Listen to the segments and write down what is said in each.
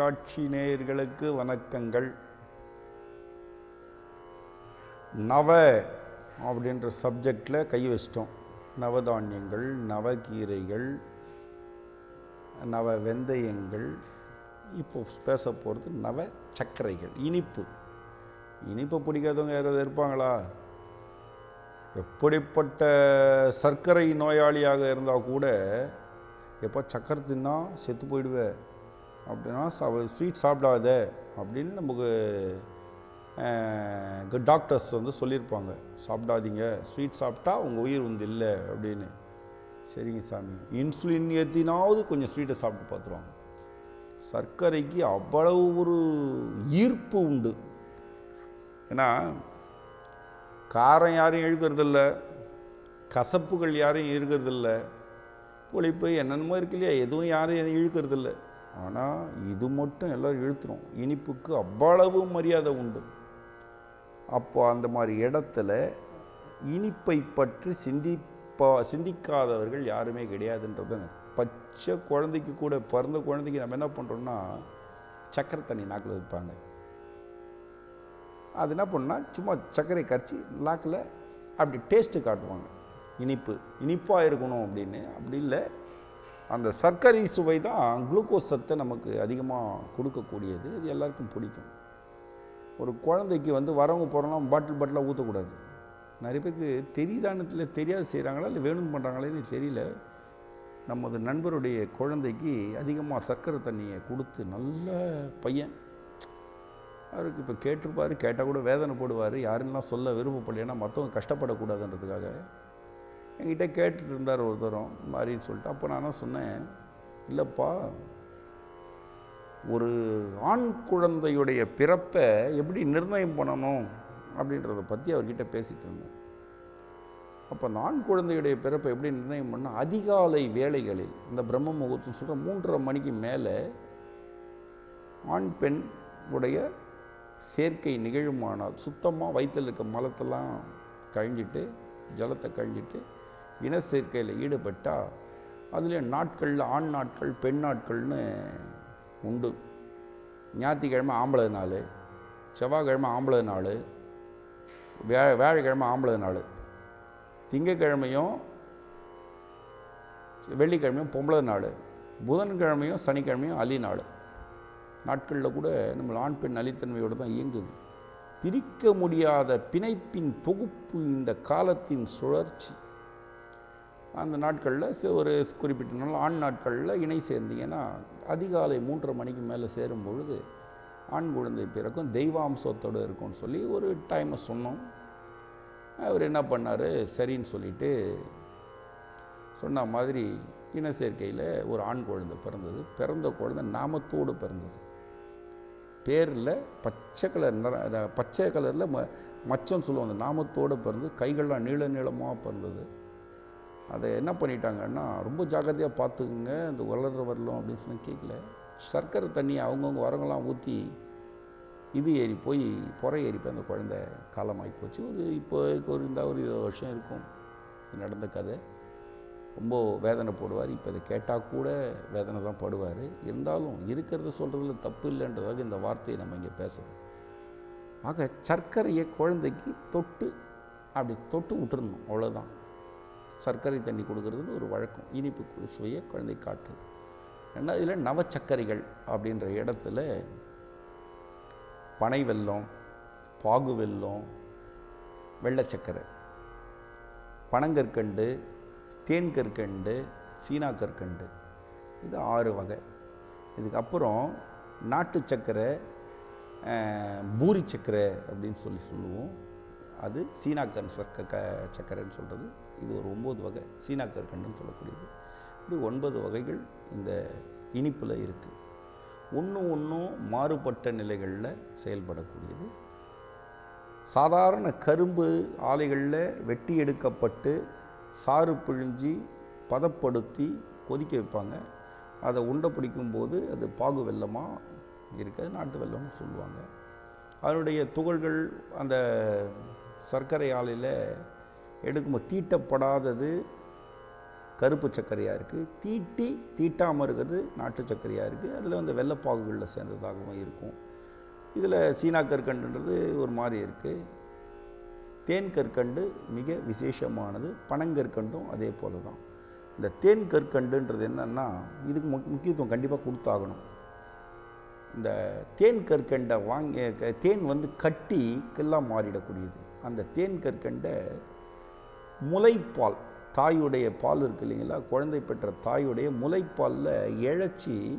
தொலைக்காட்சி நேயர்களுக்கு வணக்கங்கள். நவ அப்படின்ற சப்ஜெக்டில் கை வச்சிட்டோம். நவதானியங்கள் நவகீரைகள் நவ வெந்தயங்கள் இப்போ பேச போகிறது நவ சர்க்கரைகள் இனிப்பு. இனிப்பு பிடிக்காதவங்க யாராவது இருப்பாங்களா? எப்படிப்பட்ட சர்க்கரை நோயாளியாக இருந்தால் கூட எப்போ சக்கரை தின்னா செத்து போயிடுவேன் அப்படின்னா ஸ்வீட் சாப்பிடாத அப்படின்னு நமக்கு டாக்டர்ஸ் வந்து சொல்லியிருப்பாங்க. சாப்பிடாதீங்க ஸ்வீட் சாப்பிட்டா உங்கள் உயிர் வந்து இல்லை அப்படின்னு. சரிங்க சாமி. இன்சுலின் ஏற்றினாவது கொஞ்சம் ஸ்வீட்டை சாப்பிட்டு பார்த்துருவாங்க. சர்க்கரைக்கு அவ்வளவு ஒரு ஈர்ப்பு உண்டு. ஏன்னா காரம் யாரையும் இழுக்கிறதில்ல கசப்புகள் யாரையும் இழுக்கிறதில்ல புளிப்பு என்னென்னமோ இருக்கு இல்லையா? எதுவும் யாரையும் இழுக்கிறதில்லை. ஆனால் இது மட்டும் எல்லோரும் இழுத்துரும். இனிப்புக்கு அவ்வளவு மரியாதை உண்டு. அப்போ அந்த மாதிரி இடத்துல இனிப்பை பற்றி சிந்திப்பா சிந்திக்காதவர்கள் யாருமே கிடையாதுன்றது பச்சை குழந்தைக்கு கூட பிறந்த குழந்தைக்கு நம்ம என்ன பண்ணுறோம்னா சக்கரை தண்ணி நாக்கில் வைப்பாங்க. அது என்ன பண்ணால் சும்மா சர்க்கரை கரைச்சி நாக்கில் அப்படி டேஸ்ட்டு காட்டுவாங்க. இனிப்பு இனிப்பாக இருக்கணும் அப்படின்னு. அப்படி இல்லை. அந்த சர்க்கரை சுவை தான் குளுக்கோஸ் சத்தை நமக்கு அதிகமாக கொடுக்கக்கூடியது. இது எல்லாருக்கும் பிடிக்கும். ஒரு குழந்தைக்கு வந்து வரவங்க போகிறோம்னா பாட்டில் பாட்டிலாக ஊற்றக்கூடாது நிறைய பேருக்கு தெரியுதானத்தில் தெரியாது செய்கிறாங்களா இல்லை வேணும் பண்ணுறாங்களேன்னு தெரியல. நமது நண்பருடைய குழந்தைக்கு அதிகமாக சர்க்கரை தண்ணியை கொடுத்து நல்ல பையன். அவருக்கு இப்போ கேட்டிருப்பார் கேட்டால் கூட வேதனை போடுவார். யாருன்னெலாம் சொல்ல விரும்பப்படலைன்னா மற்றவங்க கஷ்டப்படக்கூடாதுன்றதுக்காக என்கிட்ட கேட்டுட்டு இருந்தார் ஒரு தரம் மாதிரின்னு சொல்லிட்டு. அப்போ நான் சொன்னேன் இல்லைப்பா ஒரு ஆண் குழந்தையுடைய பிறப்பை எப்படி நிர்ணயம் பண்ணணும் அப்படின்றத பற்றி அவர்கிட்ட பேசிகிட்டு இருந்தேன். அப்போ அந்த ஆண் குழந்தையுடைய பிறப்பை எப்படி நிர்ணயம் பண்ணால் அதிகாலை வேளைகளில் இந்த பிரம்ம முகூர்த்தம் சொல்கிற மூன்றரை மணிக்கு மேலே ஆண் பெண் உடைய சேர்க்கை நிகழுமானால் சுத்தமாக வயிற்றில் இருக்க மலத்தெல்லாம் கழிஞ்சிட்டு ஜலத்தை கழிஞ்சிட்டு இன சேர்க்கையில் ஈடுபட்டால் அதில் நாட்களில் ஆண் நாட்கள் பெண் நாட்கள்னு உண்டு. ஞாயிற்றுக்கிழமை ஆம்பளை நாள் செவ்வாய்க்கிழமை ஆம்பளை நாள் வே வியாழக்கிழமை ஆம்பளை நாள். திங்கக்கிழமையும் வெள்ளிக்கிழமையும் பொம்பளை நாள். புதன்கிழமையும் சனிக்கிழமையும் அலி நாள். நாட்களில் கூட நம்ம ஆண் பெண் அலித்தன்மையோடு தான் இயங்குது. பிரிக்க முடியாத பிணைப்பின் தொகுப்பு இந்த காலத்தின் சுழற்சி. அந்த நாட்களில் ஒரு குறிப்பிட்ட நாள் ஆண் நாட்களில் இணை சேர்ந்தீங்கன்னா அதிகாலை மூன்றரை மணிக்கு மேலே சேரும் பொழுது ஆண் குழந்தை பிறக்கும் தெய்வாம்சத்தோடு இருக்கும்னு சொல்லி ஒரு டைமை சொன்னோம். அவர் என்ன பண்ணார்? சரின்னு சொல்லிட்டு சொன்ன மாதிரி இன சேர்க்கையில் ஒரு ஆண் குழந்தை பிறந்தது. பிறந்த குழந்தை நாமத்தோடு பிறந்தது. பேரில் பச்சை கலர் நிற பச்சை கலரில் ம மச்சம் சொல்லுவாங்க. நாமத்தோடு பிறந்து கைகள்லாம் நீள நீளமாக பிறந்தது. அதை என்ன பண்ணிட்டாங்கன்னா ரொம்ப ஜாக்கிரதையாக பார்த்துக்குங்க இந்த வளர்ற வரலும் அப்படின்னு சொன்னால் கேட்கல சர்க்கரை தண்ணி அவங்கவுங்க வரங்களாம் ஊற்றி இது ஏறி போய் புறை ஏறி போய் அந்த குழந்த காலமாகி போச்சு. ஒரு இப்போ ஒரு இந்த ஒரு இருபது வருஷம் இருக்கும். நடந்த கதை. ரொம்ப வேதனை போடுவார். இப்போ இதை கேட்டால் கூட வேதனை தான் படுவார். இருந்தாலும் இருக்கிறத சொல்கிறதுல தப்பு இல்லைன்றதாக இந்த வார்த்தையை நம்ம இங்கே பேசுகிறோம் ஆக சர்க்கரையை குழந்தைக்கு தொட்டு அப்படி தொட்டு விட்டுருணும் அவ்வளோதான் சர்க்கரை தண்ணி கொடுக்குறதுன்னு ஒரு வழக்கம். இனிப்பு சுவையை குழந்தை காட்டுது. ஏன்னா இதில் நவச்சக்கரைகள் அப்படின்ற இடத்துல பனை வெல்லம் பாகு வெல்லம் வெள்ளச்சக்கரை பனங்கற்கண்டு தேன் கற்கண்டு சீனா கற்கண்டு இது ஆறு வகை. இதுக்கப்புறம் நாட்டு சக்கரை பூரி சக்கரை அப்படின்னு சொல்லி சொல்லுவோம். அது சீனாக்கன் சர்க்க க சக்கரைன்னு சொல்கிறது இது ஒரு ஒம்பது வகை சீனா கற்கண்டுன்னு சொல்லக்கூடியது. இப்படி ஒன்பது வகைகள் இந்த இனிப்பில் இருக்குது ஒன்று ஒன்றும் மாறுபட்ட நிலைகளில் செயல்படக்கூடியது. சாதாரண கரும்பு ஆலைகளில் வெட்டி எடுக்கப்பட்டு சாறு பிழிஞ்சி பதப்படுத்தி கொதிக்க வைப்பாங்க. அதை உண்டை பிடிக்கும்போது அது பாகு வெள்ளமாக இருக்குது நாட்டு வெள்ளம்னு சொல்லுவாங்க. அதனுடைய துகள்கள் அந்த சர்க்கரை ஆலையில் எடுக்கும்போது தீட்டப்படாதது கருப்பு சர்க்கரையாக இருக்குது தீட்டி தீட்டாமல் இருக்கிறது நாட்டு சர்க்கரையாக இருக்குது அதில் வந்து வெள்ளப்பாகுகளில் சேர்ந்ததாகவும் இருக்கும். இதில் சீனா கற்கண்டுன்றது ஒரு மாதிரி இருக்குது தேன் கற்கண்டு மிக விசேஷமானது. பனங்கற்கண்டும் அதே போல தான் இந்த தேன் கற்கண்டுன்றது என்னென்னா இதுக்கு முக் முக்கியத்துவம் கண்டிப்பாக கொடுத்தாகணும். இந்த தேன் கற்கண்டை வாங்கி தேன் வந்து கட்டி கெல்லாம் மாறிடக்கூடியது. அந்த தேன் கற்கண்டை முலைப்பால் தாயுடைய பால் இருக்கு இல்லைங்களா? குழந்தை பெற்ற தாயுடைய முலைப்பாலில் இழைச்சி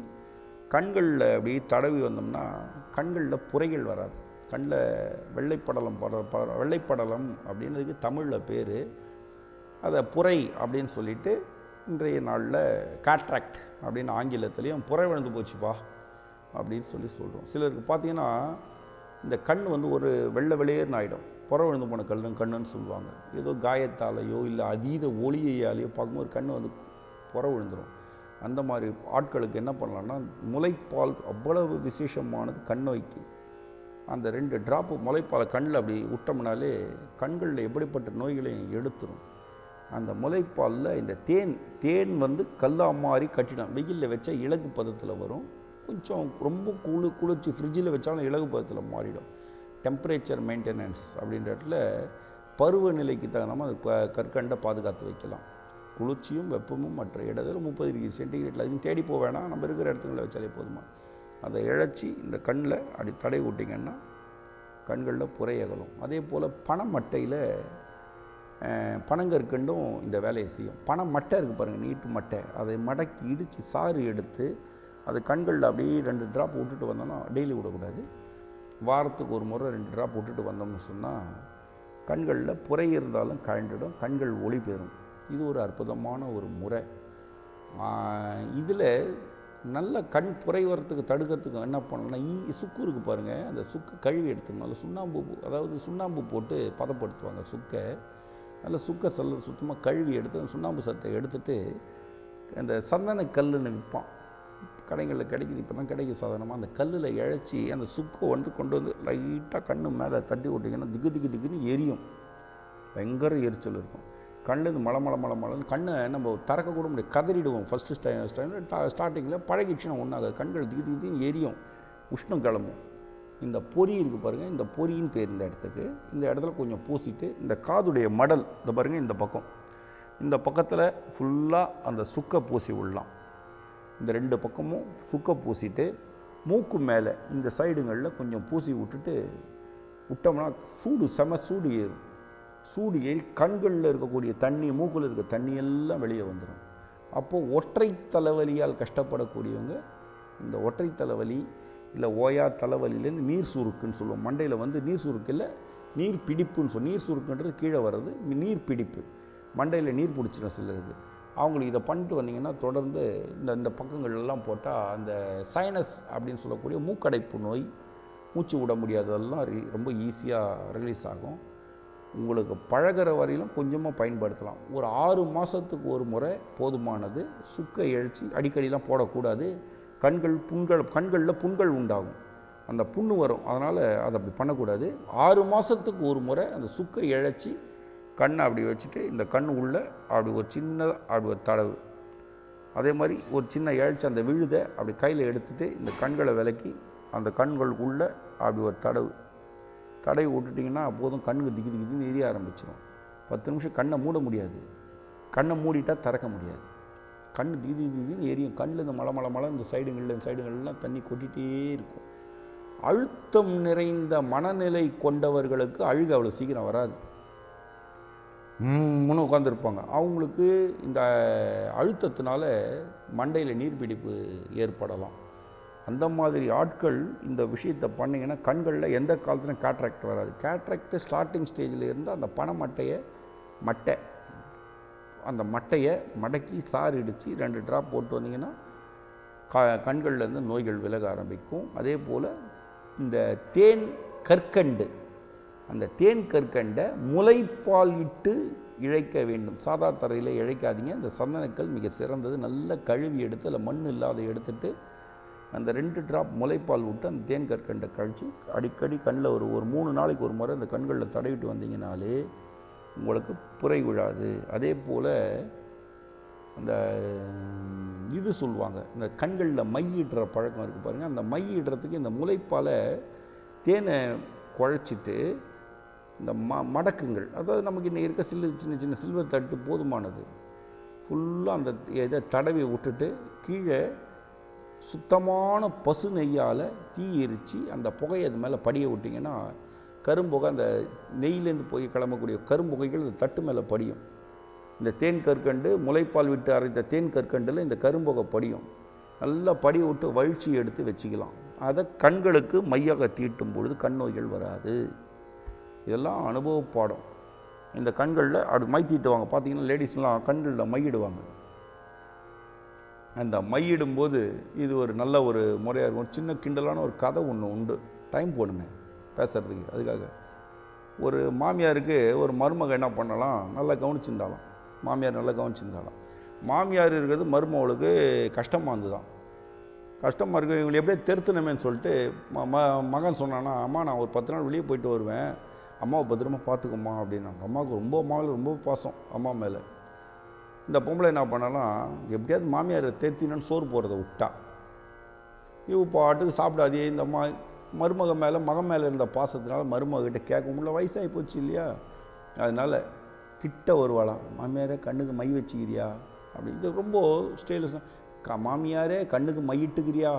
கண்களில் அப்படி தடவி வந்தோம்னா கண்களில் புரைகள் வராது. கண்ணில் வெள்ளைப்படலம் பட வெள்ளைப்படலம் அப்படின்றதுக்கு தமிழில் பேர். அதை புரை அப்படின்னு சொல்லிட்டு இன்றைய நாளில் காட்ராக்ட் அப்படின்னு ஆங்கிலத்துலேயும் புரை விழுந்து போச்சுப்பா அப்படின்னு சொல்லி சொல்கிறோம் சிலருக்கு பார்த்தீங்கன்னா இந்த கண் வந்து ஒரு வெள்ளை வெளியேறுன்னு ஆகிடும் புற விழுந்து போன கண்ணு கண்ணுன்னு சொல்லுவாங்க. ஏதோ காயத்தாலேயோ இல்லை அதீத ஒளியையாலேயோ பார்க்கும்போது கண் வந்து புற விழுந்துடும் அந்த மாதிரி ஆட்களுக்கு என்ன பண்ணலாம்னா முலைப்பால் அவ்வளவு விசேஷமானது கண் நோய்க்கு அந்த ரெண்டு ட்ராப்பு முளைப்பாலை கண்ணில் அப்படி விட்டோம்னாலே கண்களில் எப்படிப்பட்ட நோய்களையும் எடுத்துரும். அந்த முளைப்பாலில் இந்த தேன் தேன் வந்து கல்லா மாதிரி கட்டிடும். வெயிலில் வச்சா இலகு பதத்தில் வரும். கொஞ்சம் ரொம்ப குளு குளிர்ச்சி ஃப்ரிட்ஜில் வச்சாலும் இலகு பதத்தில் மாறிடும். டெம்பரேச்சர் மெயின்டெனன்ஸ் அப்படின்ற இடத்துல பருவநிலைக்கு தகுந்த மாதிரி கற்கண்டை பாதுகாத்து வைக்கலாம். குளிர்ச்சியும் வெப்பமும் மற்ற இடத்துல முப்பது டிகிரி சென்டிகிரேட்டில் அதுவும் தேடி போக வேணாம். நம்ம இருக்கிற இடத்துங்களை வச்சாலே போதுமா? அதை இழைச்சி இந்த கண்ணில் அப்படி தடை விட்டிங்கன்னா கண்களில் புரையகலும் அதே போல் பனமட்டையில் பனங்கற்கண்டும் இந்த வேலையை செய்யும். பனை மட்டை இருக்குது பாருங்கள் நீட்டு மட்டை. அதை மடக்கி இடித்து சாறு எடுத்து அது கண்களில் அப்படியே ரெண்டு ட்ராப் விட்டுட்டு வந்தோம்னா டெய்லி விடக்கூடாது. வாரத்துக்கு ஒரு முறை ரெண்டு ட்ராப் விட்டுட்டு வந்தோம்னு சொன்னால் கண்களில் புரை இருந்தாலும் கழண்டுடும் கண்கள் ஒளி பெறும். இது ஒரு அற்புதமான ஒரு முறை. இதில் நல்ல கண் புரை வரத்துக்கு தடுக்கிறதுக்கு என்ன பண்ணணும்னா இ சுக்கு இருக்குது பாருங்கள் அந்த சுக்கு கழுவி எடுத்துக்கணும். அதில் சுண்ணாம்பு அதாவது சுண்ணாம்பு போட்டு பதப்படுத்துவாங்க சுக்கை. நல்ல சுக்கை சல்ல சுத்தமாக கழுவி எடுத்து அந்த சுண்ணாம்பு சத்தை எடுத்துட்டு அந்த சந்தன கல்லுன்னு விற்பான் கடைகளில் கிடைக்குது. இப்போ தான் கிடைக்குது சாதாரணமாக அந்த கல்லில் இழைச்சி அந்த சுக்கை வந்து கொண்டு வந்து லைட்டாக கண்ணு மேலே தட்டி விட்டிங்கன்னா திக்கு திக்கு திக்குன்னு எரியும். பயங்கர எரிச்சல் இருக்கும். கண்ணுலேருந்து மலை மலை மலை மலைன்னு கண்ணை நம்ம திறக்க கூட கதறிடுவோம். ஃபஸ்ட்டு ஸ்டை ஸ்டைமில் ஸ்டார்டிங்கில் பழகிடுச்சுன்னா ஒன்றாக கண்கள் திக்கு திக்குன்னு எரியும். உஷ்ணம் கிளம்பும். இந்த பொறி இருக்குது பாருங்கள் இந்த பொறின்னு பேர் இந்த இடத்துக்கு. இந்த இடத்துல கொஞ்சம் பூசிட்டு இந்த காதுடைய மடல் இந்த பாருங்கள் இந்த பக்கம். இந்த பக்கத்தில் ஃபுல்லாக அந்த சுக்கை பூசி விடலாம். இந்த ரெண்டு பக்கமும் சுக்க பூசிட்டு மூக்கு மேலே இந்த சைடுங்களில் கொஞ்சம் பூசி விட்டுட்டு விட்டோம்னா சூடு செம சூடு ஏறும். சூடு ஏறி கண்களில் இருக்கக்கூடிய தண்ணி மூக்கில் இருக்க தண்ணி எல்லாம் வெளியே வந்துடும். அப்போது ஒற்றை தலைவலியால் கஷ்டப்படக்கூடியவங்க இந்த ஒற்றை தலைவலி இல்லை ஓயா தலைவலியிலேருந்து நீர் சுருக்குன்னு சொல்லுவோம். மண்டையில் வந்து நீர் சுருக்கு இல்லை நீர் பிடிப்புன்னு சொல்லி நீர் சுருக்குன்றது கீழே வர்றது நீர் பிடிப்பு. மண்டையில் நீர் பிடிச்சிடும் சிலருக்கு. அவங்களுக்கு இதை பண்ணிட்டு வந்தீங்கன்னா தொடர்ந்து இந்த இந்த பக்கங்கள் எல்லாம் போட்டால் அந்த சைனஸ் அப்படின்னு சொல்லக்கூடிய மூக்கடைப்பு நோய் மூச்சு விட முடியாததெல்லாம் ரொம்ப ஈஸியாக ரிலீஸ் ஆகும். உங்களுக்கு பழகுற வரையிலும் கொஞ்சமாக பயன்படுத்தலாம். ஒரு ஆறு மாதத்துக்கு ஒரு முறை போதுமானது. சுக்கை இழைச்சி அடிக்கடிலாம் போடக்கூடாது. கண்கள் புண்கள் கண்களில் புண்கள் உண்டாகும். அந்த புண்ணு வரும். அதனால் அதை அப்படி பண்ணக்கூடாது. ஆறு மாதத்துக்கு ஒரு முறை அந்த சுக்கை இழைச்சி கண்ணை அப்படி வச்சுட்டு இந்த கண் உள்ளே அப்படி ஒரு சின்னதாக அப்படி ஒரு தடவு. அதே மாதிரி ஒரு சின்ன இழைச்சி அந்த விழுதை அப்படி கையில் எடுத்துகிட்டு இந்த கண்களை விலக்கி அந்த கண்களுக்குள்ள அப்படி ஒரு தடவு. தடவி விட்டுட்டிங்கன்னா அப்போதும் கண்ணுக்கு திக்கி திக்கிதுன்னு எரிய ஆரம்பிச்சிடும் பத்து நிமிஷம் கண்ணை மூட முடியாது. கண்ணை மூடிட்டால் திறக்க முடியாது. கண் திதி திதின்னு எரியும். கண்ணில் இந்த மலை மலை மலை இந்த சைடுங்களில் இந்த சைடுங்கள்லாம் தண்ணி கொட்டிகிட்டே இருக்கும். அழுத்தம் நிறைந்த மனநிலை கொண்டவர்களுக்கு அழுகு அவ்வளோ சீக்கிரம் வராது. முன்னு உட்காந்துருப்பாங்க அவங்களுக்கு இந்த அழுத்தத்தினால மண்டையில் நீர்பிடிப்பு ஏற்படலாம். அந்த மாதிரி ஆட்கள் இந்த விஷயத்தை பண்ணிங்கன்னா கண்களில் எந்த காலத்துலையும் கேட்ராக்ட் வராது. கேட்ராக்டு ஸ்டார்டிங் ஸ்டேஜில் இருந்து அந்த பனை மட்டையை மட்டை அந்த மட்டையை மடக்கி சாறு இடித்து ரெண்டு ட்ராப் போட்டு வந்தீங்கன்னா க கண்கள்லேருந்து நோய்கள் விலக ஆரம்பிக்கும். அதே போல் இந்த தேன் கற்கண்டு அந்த தேன் கற்கண்டை முளைப்பால் இட்டு இழைக்க வேண்டும். சாதா தரையில் இழைக்காதீங்க. அந்த சந்தனக்கல் மிக சிறந்தது. நல்ல கழுவி எடுத்து அதில் மண் இல்லாத எடுத்துட்டு அந்த ரெண்டு ட்ராப் முளைப்பால் விட்டு அந்த தேன் கற்கண்டை கழித்து அடிக்கடி கண்ணில் ஒரு ஒரு மூணு நாளைக்கு ஒரு முறை அந்த கண்களில் தடவிட்டு வந்தீங்கனாலே உங்களுக்கு புரை விழாது. அதே போல் அந்த இது சொல்லுவாங்க இந்த கண்களில் மையிடுற பழக்கம் இருக்குது பாருங்கள் அந்த மையிடுறதுக்கு இந்த முளைப்பால் தேனை குழைச்சிட்டு இந்த ம மடக்குங்கள். அதாவது நமக்கு இன்னும் இருக்க சில்லு சின்ன சின்ன சில்வர் தட்டு போதுமானது. ஃபுல்லாக அந்த இதை தடவி விட்டுட்டு கீழே சுத்தமான பசு நெய்யால் தீ எரித்து அந்த புகையை அது மேலே படிய விட்டிங்கன்னா கரும்புகை அந்த நெய்யிலேருந்து போய் கிளம்பக்கூடிய கரும்புகைகள் இந்த தட்டு மேலே படியும். இந்த தேன் கற்கண்டு முளைப்பால் விட்டு அரைத்த தேன் கற்கண்டில் இந்த கரும்புகை படியும். நல்லா படிய விட்டு வழிச்சி எடுத்து வச்சுக்கலாம். அதை கண்களுக்கு மையாக தீட்டும் பொழுது கண் நோய்கள் வராது. இதெல்லாம் அனுபவ பாடம் இந்த கண்களில் அப்படி மை தீட்டுவாங்க பார்த்தீங்கன்னா லேடிஸ்லாம் கண்களில் மையிடுவாங்க. அந்த மையிடும்போது இது ஒரு நல்ல ஒரு முறையாக இருக்கும். சின்ன கிண்டலான ஒரு கதை ஒன்று உண்டு. டைம் போடுமே பேசுகிறதுக்கு அதுக்காக. ஒரு மாமியாருக்கு ஒரு மருமக என்ன பண்ணலாம்? நல்லா கவனிச்சிருந்தாலும். மாமியார் நல்லா கவனிச்சிருந்தாலும். மாமியார் இருக்கிறது மருமகளுக்கு கஷ்டமாக இருந்துதான். கஷ்டமாக இருக்கு இவங்களை எப்படியே தெருத்தணுமேன்னு சொல்லிட்டு ம ம- மகன் சொன்னான்னா அம்மா நான் ஒரு பத்து நாள் வெளியே போயிட்டு வருவேன். அம்மாவை பத்திரமா பார்த்துக்கம்மா அப்படின்னாங்க. அம்மாவுக்கு ரொம்ப அம்மா ரொம்ப பாசம் அம்மா மேலே. இந்த பொம்பளை என்ன பண்ணலாம் எப்படியாவது மாமியார் தேத்தினு சோறு போகிறத விட்டா. இவ பாட்டுக்கு சாப்பிடாதே இந்த அம்மா மருமக மேலே மகன் மேலே இருந்த பாசத்தினால மருமகிட்ட கேட்க முடியல. வயசாகி போச்சு இல்லையா? அதனால் கிட்ட வருவாளாம் மாமியாரே கண்ணுக்கு மை வச்சுக்கிறியா? அப்படி. இது ரொம்ப ஸ்டைலிஷ் க மாமியாரே கண்ணுக்கு மையிட்டுக்கிறியா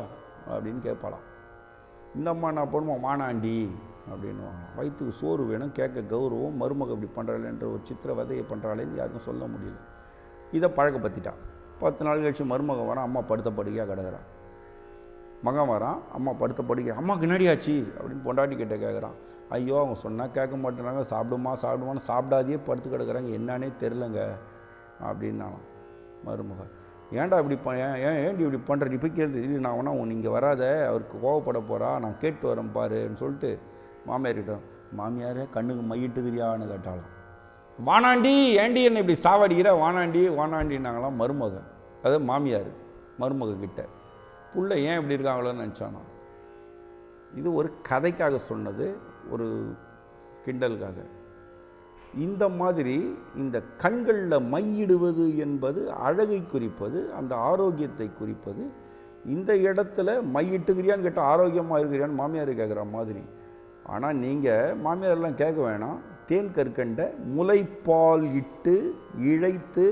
அப்படின்னு கேட்பாளாம். இந்த அம்மா என்ன பண்ணுவோம் மானாண்டி அப்படின்வாங்க வயிற்றுக்கு சோறு வேணும் கேட்க கௌரவம் மருமக இப்படி பண்ணுறாளேன்ற ஒரு சித்திர வதையை பண்ணுறாளேன்னு யாருக்கும் சொல்ல முடியல. இதை பழக்கப்படுத்திட்டான் பத்து நாள் கழிச்சு மருமகன் வரான் அம்மா படுத்த படுக்கையாக கிடக்கிறான். மகன் வரான் அம்மா படுத்த படுக்கை அம்மாவுக்கு என்னடியாச்சு அப்படின்னு பொண்டாட்டி கிட்டே கேட்குறான் ஐயோ அவங்க சொன்னால் கேட்க மாட்டேறாங்க சாப்பிடுமா சாப்பிடுமான்னு சாப்பிடாதையே படுத்து கிடக்குறாங்க. என்னன்னே தெரிலங்க அப்படின்னாலும் மருமக. ஏன்டா இப்படி ப ஏன் ஏன் ஏன்டி இப்படி பண்ணுற நீ போய் கேள்வி நான் வேணா உன் இங்கே வராத அவருக்கு கோவப்பட போகிறா நான் கேட்டு வரேன் பாருன்னு சொல்லிட்டு மாமியார்கிட்ட மாமியாரே கண்ணுக்கு மையிட்டுக்கிறியான்னு கேட்டாலும் வானாண்டி ஏண்டி என்னை இப்படி சாவடிக்கிற? வானாண்டி வானாண்டின்னாங்களாம் மருமக அதாவது மாமியார் மருமக கிட்ட. புள்ள ஏன் இப்படி இருக்காங்களோன்னு நினச்சானா இது ஒரு கதைக்காக சொன்னது ஒரு கிண்டலுக்காக. இந்த மாதிரி இந்த கண்களில் மையிடுவது என்பது அழகை குறிப்பது அந்த ஆரோக்கியத்தை குறிப்பது இந்த இடத்துல மையிட்டுக்கிறியான்னு கேட்டால் ஆரோக்கியமாக இருக்கிறியான்னு மாமியார் கேட்குற மாதிரி. ஆனால் நீங்கள் மாமியாரெல்லாம் கேட்க வேணாம். தேன் கற்கண்டை முளைப்பால் இட்டு இழைத்து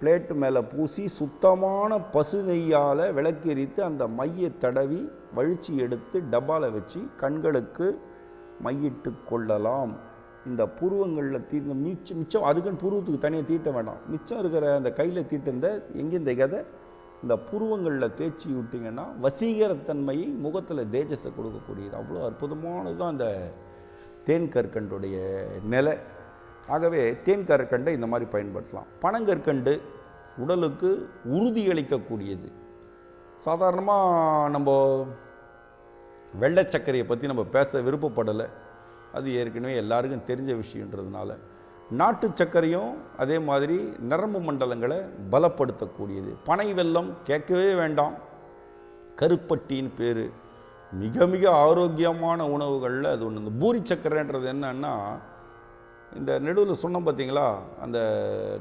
பிளேட்டு மேலே பூசி சுத்தமான பசு நெய்யால் விளக்கெரித்து அந்த மையை தடவி வழிச்சி எடுத்து டப்பாவில் வச்சு கண்களுக்கு மையிட்டு கொள்ளலாம். இந்த புருவங்களில் தீ மிச்சம் மிச்சம் அதுக்குன்னு புருவத்துக்கு தனியாக தீட்ட வேண்டாம் மிச்சம் இருக்கிற அந்த கையில் தீட்டிருந்த எங்கே இந்த கதை? இந்த புருவங்களில் தேய்ச்சி விட்டிங்கன்னா வசீகரத்தன்மையை முகத்தில் தேஜஸை கொடுக்கக்கூடியது. அவ்வளோ அற்புதமானது தான் அந்த தேன் கற்கண்டுடைய நிலை. ஆகவே தேன் கற்கண்டை இந்த மாதிரி பயன்படுத்தலாம். பனங்கற்கண்டு உடலுக்கு உறுதியளிக்கக்கூடியது சாதாரணமாக நம்ம வெள்ளை சர்க்கரையை பற்றி நம்ம பேச விருப்பப்படலை. அது ஏற்கனவே எல்லாருக்கும் தெரிஞ்ச விஷயன்றதுனால நாட்டு சர்க்கரையும் அதே மாதிரி நரம்பு மண்டலங்களை பலப்படுத்தக்கூடியது. பனை வெல்லம் கேட்கவே வேண்டாம். கருப்பட்டின்னு பேர். மிக மிக ஆரோக்கியமான உணவுகளில் அது ஒன்று இந்த பூரி சர்க்கரைன்றது என்னன்னா இந்த நெடுவில் சொன்னோம் பார்த்தீங்களா அந்த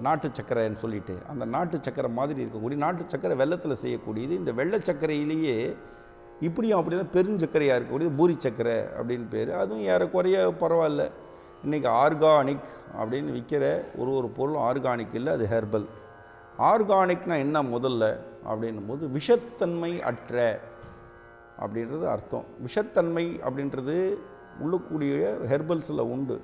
நாட்டு சர்க்கரைன்னு சொல்லிட்டு. அந்த நாட்டு சர்க்கரை மாதிரி இருக்கக்கூடிய நாட்டு சர்க்கரை வெள்ளத்தில் செய்யக்கூடியது. இந்த வெள்ளை சர்க்கரையிலேயே இப்படியும் அப்படி பெருஞ்சக்கரையாக இருக்கக்கூடியது. பூரி சர்க்கரை அப்படின்னு பேர். அதுவும் ஏறக்குறைய பரவாயில்ல. இன்றைக்கி ஆர்கானிக் அப்படின்னு விற்கிற ஒரு ஒரு பொருளும் ஆர்கானிக் இல்லை அது ஹெர்பல். ஆர்கானிக்னா என்ன முதல்ல அப்படின்னும் போது விஷத்தன்மை அற்ற அப்படின்றது அர்த்தம். விஷத்தன்மை அப்படின்றது உள்ளக்கூடிய ஹெர்பல்ஸில் உண்டு.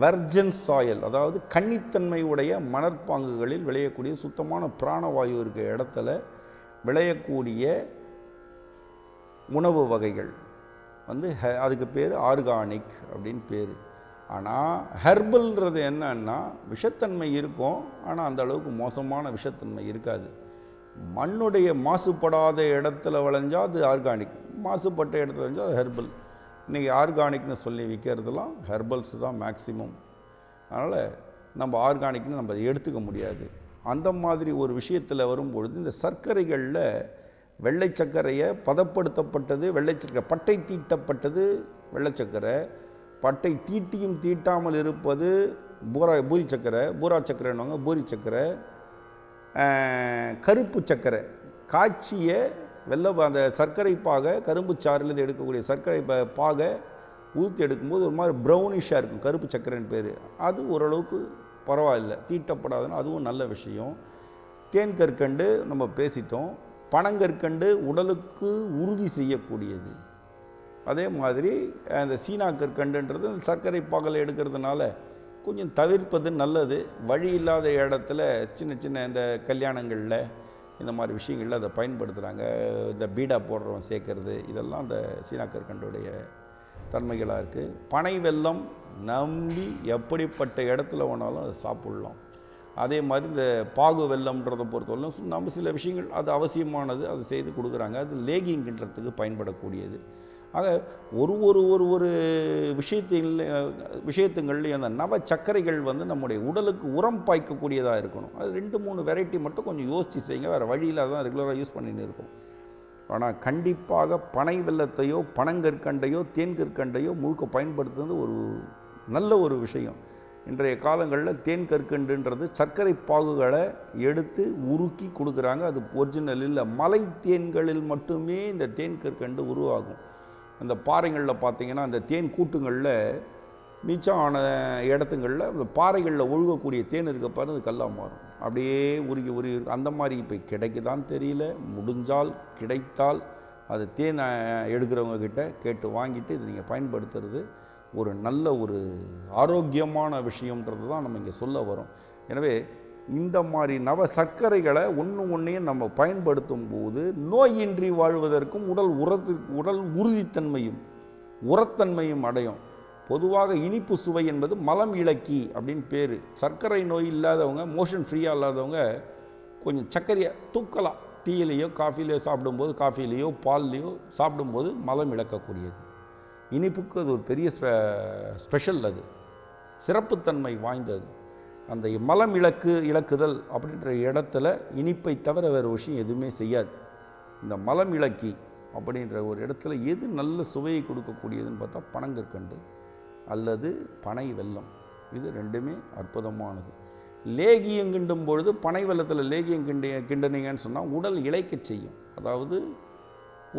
வெர்ஜன் சாயல் அதாவது கன்னித்தன்மையுடைய மணற்பாங்குகளில் விளையக்கூடிய சுத்தமான பிராணவாயு இருக்க இடத்துல விளையக்கூடிய உணவு வகைகள். வந்து ஹெ அதுக்கு பேர் ஆர்கானிக் அப்படின்னு பேர். ஆனால் ஹெர்பல்ன்றது என்னன்னா விஷத்தன்மை இருக்கும் ஆனால் அந்த அளவுக்கு மோசமான விஷத்தன்மை இருக்காது. மண்ணுடைய மாசுபடாத இடத்துல விளைஞ்சால் அது ஆர்கானிக். மாசுபட்ட இடத்துல விளைஞ்சால் அது ஹெர்பல். இன்றைக்கி ஆர்கானிக்னு சொல்லி விற்கிறதுலாம் ஹெர்பல்ஸ் தான் மேக்சிமம். அதனால் நம்ம ஆர்கானிக்னு நம்ம அதை எடுத்துக்க முடியாது. அந்த மாதிரி ஒரு விஷயத்தில் வரும்பொழுது இந்த சர்க்கரைகளில் வெள்ளை சர்க்கரையை பதப்படுத்தப்பட்டது வெள்ளை சர்க்கரை பட்டை தீட்டப்பட்டது வெள்ளை சர்க்கரை பட்டை தீட்டியும் தீட்டாமல் இருப்பது பூரா பூரி சக்கரை பூரா சக்கரைன்னுவாங்க பூரி சக்கரை. கருப்பு சக்கரை. காய்ச்சிய வெள்ளை அந்த சர்க்கரை பாக கரும்பு சாறுலேருந்து எடுக்கக்கூடிய சர்க்கரை பா- பாகை ஊற்றி எடுக்கும்போது ஒரு மாதிரி ப்ரௌனிஷாக இருக்கும். கருப்பு சக்கரைன்னு பேர். அது ஓரளவுக்கு பரவாயில்ல. தீட்டப்படாதுன்னு அதுவும் நல்ல விஷயம். தேன் கற்கண்டு நம்ம பேசிட்டோம். பனங்கற்கண்டு உடலுக்கு உறுதி செய்யக்கூடியது. அதே மாதிரி அந்த சீனா கற்கண்டுன்றது அந்த சர்க்கரை பாகலை எடுக்கிறதுனால கொஞ்சம் தவிர்ப்பது நல்லது. வழி இல்லாத இடத்துல சின்ன சின்ன இந்த கல்யாணங்களில் இந்த மாதிரி விஷயங்களில் அதை பயன்படுத்துகிறாங்க இந்த பீடா போடுறவன் சேர்க்கறது இதெல்லாம் அந்த சீனா கற்கண்டுடைய தன்மைகளாக இருக்குது பனை வெல்லம் நம்பி எப்படிப்பட்ட இடத்துல வேணாலும் அதை சாப்பிட்லாம். அதே மாதிரி இந்த பாகு வெல்லம்ன்றதை பொறுத்தவரைக்கும் நம்ம சில விஷயங்கள் அது அவசியமானது அது செய்து கொடுக்குறாங்க. அது லேகிங்ன்றதுக்கு பயன்படக்கூடியது. ஆக ஒரு ஒரு ஒரு ஒரு விஷயத்தில் விஷயத்துங்கள்லையும் அந்த நவ சர்க்கரைகள் வந்து நம்முடைய உடலுக்கு உரம் பாய்க்கக்கூடியதாக இருக்கணும். அது ரெண்டு மூணு வெரைட்டி மட்டும் கொஞ்சம் யோசித்து செய்யுங்க. வேறு வழியில் தான் ரெகுலராக யூஸ் பண்ணின்னு இருக்கோம். ஆனால் கண்டிப்பாக பனை வெல்லத்தையோ பனங்கற்கண்டையோ தேன்கற்கண்டையோ முழுக்க பயன்படுத்துறது ஒரு நல்ல ஒரு விஷயம். இன்றைய காலங்களில் தேன் கற்கண்டுன்றது சர்க்கரை பாகுகளை எடுத்து உருக்கி கொடுக்குறாங்க. அது ஒரிஜினல் இல்லை. மலை தேன்களில் மட்டுமே இந்த தேன் கற்கண்டு உருவாகும். அந்த பாறைகளில் பார்த்தீங்கன்னா அந்த தேன் கூட்டுங்களில் மிச்சம் ஆன இடத்துங்களில் அந்த பாறைகளில் ஒழுகக்கூடிய தேன் இருக்க பாரு அது கல்லாக மாறும். அப்படியே உருகி உருகி அந்த மாதிரி இப்போ கிடைக்குதான்னு தெரியல. முடிஞ்சால் கிடைத்தால் அது தேன் எடுக்கிறவங்க கிட்ட கேட்டு வாங்கிட்டு இதை நீங்கள் பயன்படுத்துறது ஒரு நல்ல ஒரு ஆரோக்கியமான விஷயம்ன்றது தான் நம்ம இங்கே சொல்ல வரோம். எனவே இந்த மாதிரி நவ சர்க்கரைகளை ஒன்று ஒன்றையும் நம்ம பயன்படுத்தும் போது நோயின்றி வாழ்வதற்கும் உடல் உரத்து உடல் உறுதித்தன்மையும் உரத்தன்மையும் அடையும். பொதுவாக இனிப்பு சுவை என்பது மலம் இலக்கி அப்படின்னு பேர். சர்க்கரை நோய் இல்லாதவங்க மோஷன் ஃப்ரீயாக இல்லாதவங்க கொஞ்சம் சர்க்கரையை தூக்கலாம். டீயிலையோ காஃபிலையோ சாப்பிடும்போது காஃபிலேயோ பால்லையோ சாப்பிடும்போது மலம் இழக்கக்கூடியது. இனிப்புக்கு அது ஒரு பெரிய ஸ்பெ ஸ்பெஷல் அது. சிறப்புத்தன்மை வாய்ந்தது. அந்த மலம் இலக்கு இலக்குதல் அப்படின்ற இடத்துல இனிப்பை தவிர வேறு விஷயம் எதுவுமே செய்யாது. இந்த மலம் இலக்கி அப்படின்ற ஒரு இடத்துல எது நல்ல சுவையை கொடுக்கக்கூடியதுன்னு பார்த்தா பனங்கற்கண்டு அல்லது பனை வெல்லம். இது ரெண்டுமே அற்புதமானது. லேகியம் கிண்டும் பொழுது பனை வெல்லத்தில் லேகியம் கிண்டி கிண்டனீங்கன்னு சொன்னால் உடல் இழைக்க செய்யும். அதாவது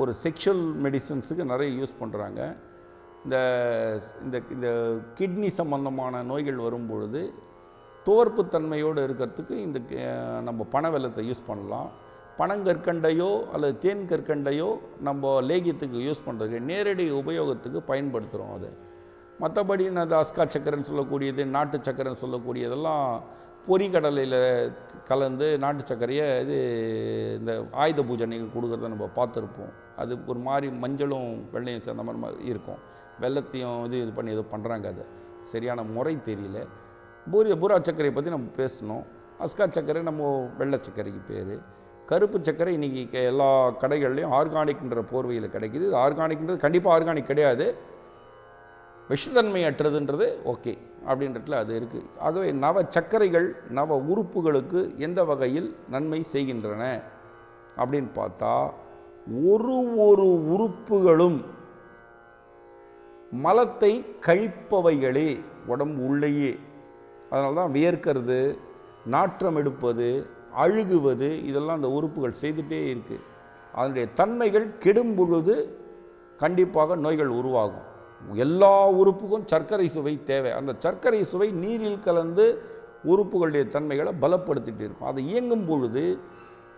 ஒரு செக்ஷுவல் மெடிசன்ஸுக்கு நிறைய யூஸ் பண்ணுறாங்க இந்த இந்த இந்த கிட்னி சம்பந்தமான நோய்கள் வரும்பொழுது துவர்ப்புத்தன்மையோடு இருக்கிறதுக்கு இந்த நம்ம பனை வெள்ளத்தை யூஸ் பண்ணலாம். பனங்கற்கண்டையோ அல்லது தேன் கற்கண்டையோ நம்ம லேகியத்துக்கு யூஸ் பண்ணுறதுக்கு நேரடி உபயோகத்துக்கு பயன்படுத்துகிறோம் அதை. மற்றபடி நான் அந்த அஸ்கா சக்கரைன்னு சொல்லக்கூடியது நாட்டு சக்கரைன்னு சொல்லக்கூடியதெல்லாம் பொரிகடலையில் கலந்து நாட்டு சர்க்கரையை இது இந்த ஆயுத பூஜனைக்கு கொடுக்குறத நம்ம பார்த்துருப்போம். அது ஒரு மாதிரி மஞ்சளும் வெள்ளையும் சேர்ந்த மாதிரி இருக்கும். வெள்ளத்தையும் இது இது பண்ணி எதுவும் பண்ணுறாங்க அது. சரியான முறை தெரியல. பூரிய பூரா சர்க்கரையை பற்றி நம்ம பேசணும். அஸ்கா சர்க்கரை நம்ம வெள்ளை சர்க்கரைக்கு பேர். கருப்பு சர்க்கரை இன்றைக்கி எல்லா கடைகள்லையும் ஆர்கானிக்ன்ற போர்வையில் கிடைக்கிது. ஆர்கானிக்ன்றது கண்டிப்பாக ஆர்கானிக் கிடையாது. விஷத்தன்மை அற்றதுன்றது ஓகே அப்படின்றதுல அது இருக்குது ஆகவே நவ சர்க்கரைகள் நவ உறுப்புகளுக்கு எந்த வகையில் நன்மை செய்கின்றன அப்படின்னு பார்த்தா ஒரு ஒரு உறுப்புகளும் மலத்தை கழிப்பவைகளே உடம்பு உள்ளேயே. அதனால தான் வியர்க்கிறது நாற்றம் எடுப்பது அழுகுவது இதெல்லாம் அந்த உறுப்புகள் செய்துட்டே இருக்குது அதனுடைய தன்மைகள் கெடும் பொழுது கண்டிப்பாக நோய்கள் உருவாகும். எல்லா உறுப்புக்கும் சர்க்கரை சுவை தேவை. அந்த சர்க்கரை சுவை நீரில் கலந்து உறுப்புகளுடைய தன்மைகளை பலப்படுத்திகிட்டு இருக்கும். அது இயங்கும் பொழுது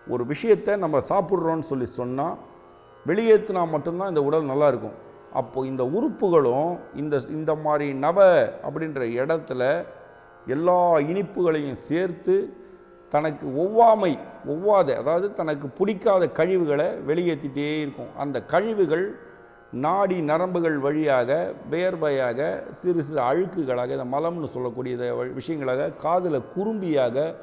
ஒரு விஷயத்தை நம்ம சாப்பிட்றோன்னு சொல்லி சொன்னால் வெளியேற்றினா மட்டும்தான் இந்த உடல் நல்லா இருக்கும். இந்த உறுப்புகளும் இந்த இந்த மாதிரி நவ அப்படின்ற இடத்துல எல்லா இனிப்புகளையும் சேர்த்து தனக்கு ஒவ்வாமை ஒவ்வாத அதாவது தனக்கு பிடிக்காத கழிவுகளை வெளியேற்றிட்டே இருக்கும். அந்த கழிவுகள் நாடி நரம்புகள் வழியாக வேர்வையாக சிறு சிறு அழுக்குகளாக இந்த மலம்னு சொல்லக்கூடிய விஷயங்களாக காதில் குறும்பியாக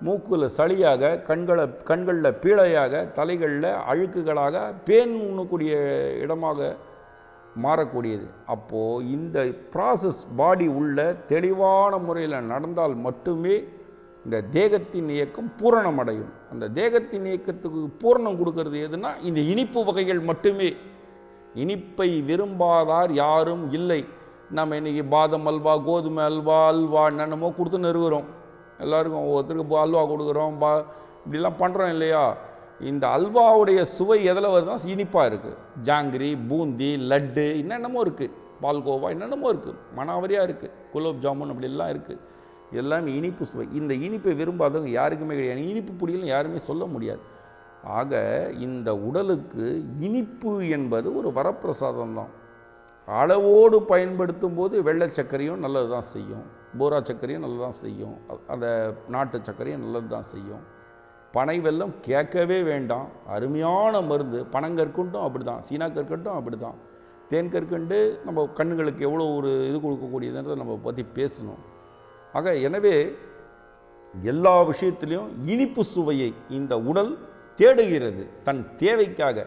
மூக்கில் சளியாக கண்களை கண்களில் பீழையாக தலைகளில் அழுக்குகளாக பேன் உண்ணக்கூடிய இடமாக மாறக்கூடியது. அப்போது இந்த ப்ராசஸ் பாடி உள்ள தெளிவான முறையில் நடந்தால் மட்டுமே இந்த தேகத்தின் இயக்கம் பூரணமடையும். அந்த தேகத்தின் இயக்கத்துக்கு பூரணம் கொடுக்கறது எதுனா இந்த இனிப்பு வகைகள் மட்டுமே. இனிப்பை விரும்பாதார் யாரும் இல்லை. நம்ம இன்றைக்கி பாதம் அல்வா கோதுமை அல்வா அல்வா என்னென்னமோ கொடுத்துன்னு இருக்கிறோம் எல்லாருக்கும் ஒவ்வொருத்தருக்கு அல்வா கொடுக்குறோம் பா இப்படிலாம் பண்ணுறோம் இல்லையா? இந்த அல்வாவுடைய சுவை எதில் வருதுன்னா இனிப்பாக இருக்குது ஜாங்கிரி பூந்தி லட்டு என்னென்னமோ இருக்குது பால்கோவா என்னென்னமோ இருக்குது மனாவரியாக இருக்குது குலோப் ஜாமுன் அப்படிலாம் இருக்குது எல்லாமே இனிப்பு சுவை. இந்த இனிப்பை விரும்பாதவங்க யாருக்குமே கிடையாது. இனிப்பு பிடிக்கல யாருமே சொல்ல முடியாது. ஆக இந்த உடலுக்கு இனிப்பு என்பது ஒரு வரப்பிரசாதம் தான். அளவோடு பயன்படுத்தும் போது வெள்ளை சர்க்கரையும் நல்லது தான் செய்யும். போரா சர்க்கரையும் நல்லது தான் செய்யும். அந்த நாட்டு சர்க்கரையும் நல்லது தான் செய்யும். பனை வெல்லம் கேட்கவே வேண்டாம். அருமையான மருந்து. பனங்கற்கண்டும் அப்படி தான் சீனா கற்கண்டும் அப்படி தான் தேன் கற்கண்டு நம்ம கண்ணுகளுக்கு எவ்வளோ ஒரு இது கொடுக்கக்கூடியதுன்றதை நம்ம பற்றி பேசணும். ஆக எனவே எல்லா விஷயத்திலையும் இனிப்பு சுவையை இந்த உடல் தேடுகிறது. தன் தேவைக்காக.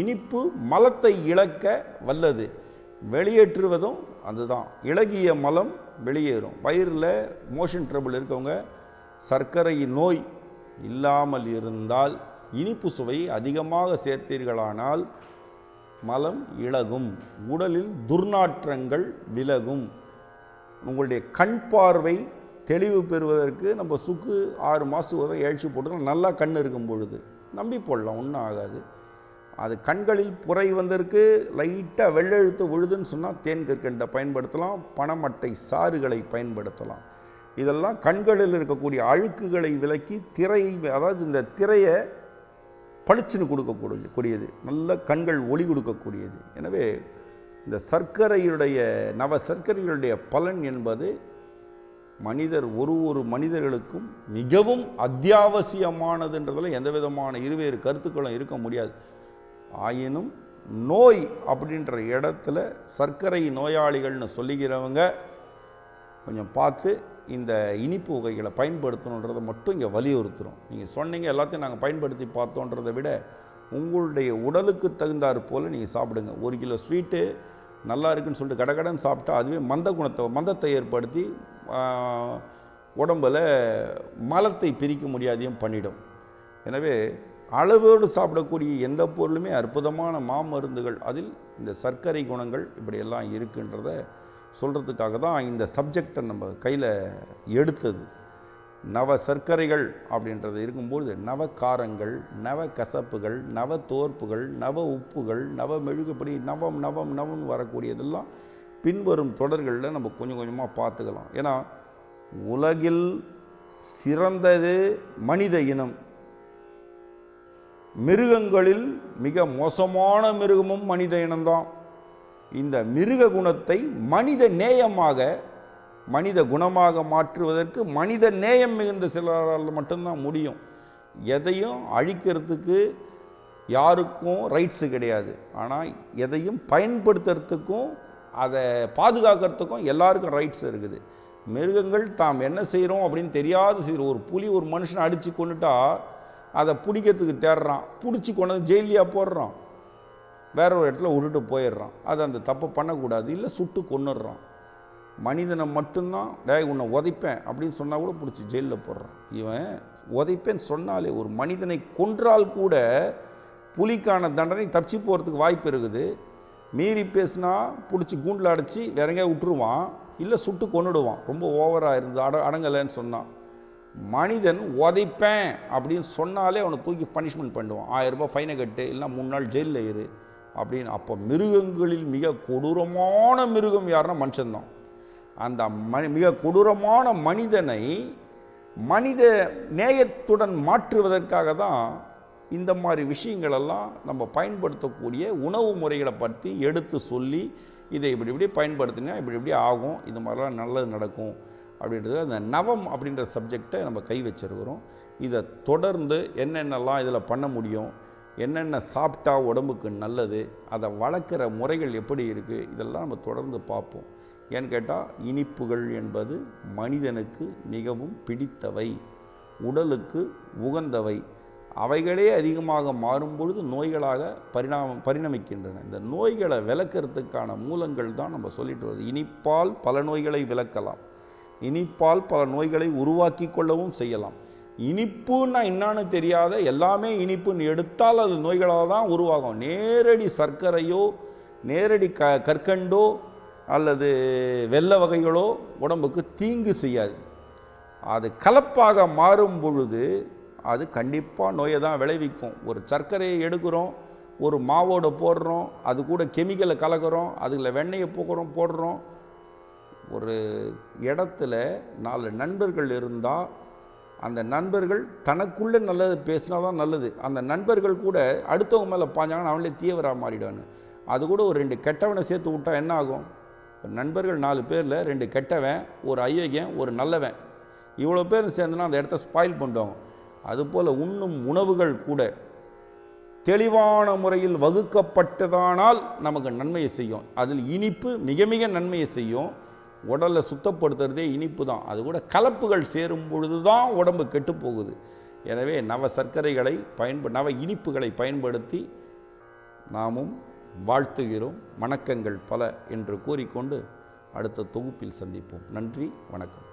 இனிப்பு மலத்தை இழக்க வல்லது. வெளியேற்றுவதும் அதுதான். இழகிய மலம் வெளியேறும். வயிறில் மோஷன் ட்ரபிள் இருக்கவங்க சர்க்கரை நோய் இல்லாமல் இருந்தால் இனிப்பு சுவையை அதிகமாக சேர்த்தீர்களானால் மலம் இழகும் உடலில் துர்நாற்றங்கள் விலகும். உங்களுடைய கண் பார்வை தெளிவு பெறுவதற்கு நம்ம சுக்கு ஆறு மாதத்துக்கு ஒரு எழுச்சி போட்டுக்கலாம் நல்லா கண் இருக்கும் பொழுது. நம்பி போடலாம் ஒன்றும் ஆகாது. அது கண்களில் புரை வந்ததற்கு லைட்டாக வெள்ளெழுத்து விழுதுன்னு சொன்னால் தேன் கற்கண்டை பயன்படுத்தலாம் பணமட்டை சாறுகளை பயன்படுத்தலாம். இதெல்லாம் கண்களில் இருக்கக்கூடிய அழுக்குகளை விலக்கி திரையை அதாவது இந்த திரையை பளிச்சுன்னு கொடுக்கக்கூடிய கூடியது. நல்ல கண்கள் ஒளி கொடுக்கக்கூடியது. எனவே இந்த சர்க்கரையுடைய நவ சர்க்கரைகளுடைய பலன் என்பது மனிதர் ஒரு ஒரு மனிதர்களுக்கும் மிகவும் அத்தியாவசியமானதுன்றதில் எந்த விதமான இருவேறு கருத்துக்களும் இருக்க முடியாது. ஆயினும் நோய் அப்படின்ற இடத்துல சர்க்கரை நோயாளிகள்னு சொல்லிக்கிறவங்க கொஞ்சம் பார்த்து இந்த இனிப்பு வகைகளை பயன்படுத்தணுன்றதை மட்டும் இங்கே வலியுறுத்துகிறோம். நீங்கள் சொன்னீங்க எல்லாத்தையும் நாங்கள் பயன்படுத்தி பார்த்தோன்றதை விட உங்களுடைய உடலுக்கு தகுந்தாற் போல் நீங்கள் சாப்பிடுங்க. ஒரு கிலோ ஸ்வீட்டு நல்லா இருக்குன்னு சொல்லிட்டு கடகடன்னு சாப்பிட்டா அதுவே மந்த குணத்தை மந்தத்தை ஏற்படுத்தி உடம்பில் மலத்தை பிரிக்க முடியாதையும் பண்ணிடும். எனவே அளவோடு சாப்பிடக்கூடிய எந்த பொருளுமே அற்புதமான மாமருந்துகள் அதில் இந்த சர்க்கரை குணங்கள் இப்படியெல்லாம் இருக்குன்றத சொல்கிறதுக்காக தான் இந்த சப்ஜெக்டை நம்ம கையில் எடுத்தது. நவ சர்க்கரைகள் அப்படின்றது இருக்கும்போது நவ காரங்கள் நவ கசப்புகள் நவ தோற்புகள் நவ உப்புகள் நவ மெழுகுப்படி நவம் நவம் நவம்னு வரக்கூடியதெல்லாம் பின்வரும் தொடர்களில் நம்ம கொஞ்சம் கொஞ்சமாக பார்த்துக்கலாம். ஏன்னா உலகில் சிறந்தது மனித இனம். மிருகங்களில் மிக மோசமான மிருகமும் மனித இனம்தான். இந்த மிருக குணத்தை மனித நேயமாக மனித குணமாக மாற்றுவதற்கு மனித நேயம் மிகுந்த சிலரால் மட்டும்தான் முடியும். எதையும் அழிக்கிறதுக்கு யாருக்கும் ரைட்ஸு கிடையாது. ஆனால் எதையும் பயன்படுத்துறதுக்கும் அதை பாதுகாக்கிறதுக்கும் எல்லாருக்கும் ரைட்ஸ் இருக்குது. மிருகங்கள் தாம் என்ன செய்கிறோம் அப்படின்னு தெரியாது செய்கிறோம் ஒரு புலி ஒரு மனுஷனை அடித்து கொண்டுட்டா அதை பிடிக்கிறதுக்கு தேடுறான். பிடிச்சி கொண்டு வந்து ஜெயிலியாக போடுறான். வேற ஒரு இடத்துல விட்டுட்டு போயிடுறான். அது அந்த தப்பை பண்ணக்கூடாது. இல்லை சுட்டு கொன்னுடுறான். மனிதனை மட்டும்தான் டே உன்னை உதைப்பேன் அப்படின்னு சொன்னால் கூட பிடிச்சி ஜெயிலில் போடுறான். இவன் உதைப்பேன்னு சொன்னாலே ஒரு மனிதனை கொன்றால் கூட புலிக்கான தண்டனை தப்பிச்சு போகிறதுக்கு வாய்ப்பு இருக்குது. மீறி பேசினா பிடிச்சி கூண்டில் அடைச்சி வேற எங்கேயா விட்டுருவான். இல்லை சுட்டு கொன்னுடுவான். ரொம்ப ஓவராக இருந்து அட அடங்கலைன்னு சொன்னான். மனிதன் உதைப்பேன் அப்படின்னு சொன்னாலே அவனை தூக்கி பனிஷ்மெண்ட் பண்ணுவான். ஆயிரம் ரூபாய் ஃபைனை கட்டு இல்லைன்னா மூணு நாள் ஜெயிலில் இரு. அப்படின்னு. அப்போ மிருகங்களில் மிக கொடூரமான மிருகம் யாருன்னா மனுஷன்தான். அந்த மனி மிக கொடூரமான மனிதனை மனித நேயத்துடன் மாற்றுவதற்காக தான் இந்த மாதிரி விஷயங்களெல்லாம் நம்ம பயன்படுத்தக்கூடிய உணவு முறைகளை பற்றி எடுத்து சொல்லி இதை இப்படி இப்படி பயன்படுத்தினா இப்படி இப்படி ஆகும் இது மாதிரிலாம் நல்லது நடக்கும் அப்படின்றது அந்த நவம் அப்படின்ற சப்ஜெக்டை நம்ம கை வச்சிருக்கிறோம். இதை தொடர்ந்து என்னென்னலாம் இதில் பண்ண முடியும் என்னென்ன சாப்பிட்டா உடம்புக்கு நல்லது அதை வளர்க்குற முறைகள் எப்படி இருக்குது இதெல்லாம் நம்ம தொடர்ந்து பார்ப்போம். ஏன்னு கேட்டால் இனிப்புகள் என்பது மனிதனுக்கு மிகவும் பிடித்தவை உடலுக்கு உகந்தவை. அவைகளே அதிகமாக மாறும் பொழுது நோய்களாக பரிணாமம் பரிணமிக்கின்றன. இந்த நோய்களை விளக்கிறதுக்கான மூலங்கள் தான் நம்ம சொல்லிட்டு வருது. இனிப்பால் பல நோய்களை விளக்கலாம். இனிப்பால் பல நோய்களை உருவாக்கி கொள்ளவும் செய்யலாம். இனிப்புன்னா என்னான்னு தெரியாத எல்லாமே இனிப்புன்னு எடுத்தால் அது நோய்களாக தான் உருவாகும். நேரடி சர்க்கரையோ நேரடி க கற்கண்டோ அல்லது வெள்ளை வகைகளோ உடம்புக்கு தீங்கு செய்யாது. அது கலப்பாக மாறும் பொழுது அது கண்டிப்பாக நோயை தான் விளைவிக்கும். ஒரு சர்க்கரையை எடுக்கிறோம் ஒரு மாவோட போடுறோம் அது கூட கெமிக்கலை கலக்கிறோம் அதில் வெண்ணெயை போக்குறோம் போடுறோம். ஒரு இடத்துல நாலு நண்பர்கள் இருந்தால் அந்த நண்பர்கள் தனக்குள்ளே நல்லது பேசினா தான் நல்லது. அந்த நண்பர்கள் கூட அடுத்தவங்க மேலே பாஞ்சாங்கன்னா அவங்களே தீவிரமாக மாறிடுவானு. அது கூட ஒரு ரெண்டு கெட்டவனை சேர்த்து விட்டா என்ன ஆகும்? ஒரு நண்பர்கள் நாலு பேரில் ரெண்டு கெட்டவன் ஒரு ஐயோக்கியன் ஒரு நல்லவன். இவ்வளோ பேர் சேர்ந்துனா அந்த இடத்த ஸ்பாயில் பண்ணுவாங்க அதுபோல் உண்ணும் உணவுகள் கூட தெளிவான முறையில் வகுக்கப்பட்டதானால் நமக்கு நன்மையை செய்யும். அதில் இனிப்பு மிக மிக நன்மையை செய்யும். உடலை சுத்தப்படுத்துறதே இனிப்பு தான் அது கூட கலப்புகள் சேரும் பொழுது தான் உடம்பு கெட்டு போகுது எனவே நவ சர்க்கரைகளை பயன்ப நவ இனிப்புகளை பயன்படுத்தி நாமும் வாழ்த்துகிறோம். வணக்கங்கள் பல என்று கூறிக்கொண்டு அடுத்த தொகுப்பில் சந்திப்போம். நன்றி வணக்கம்.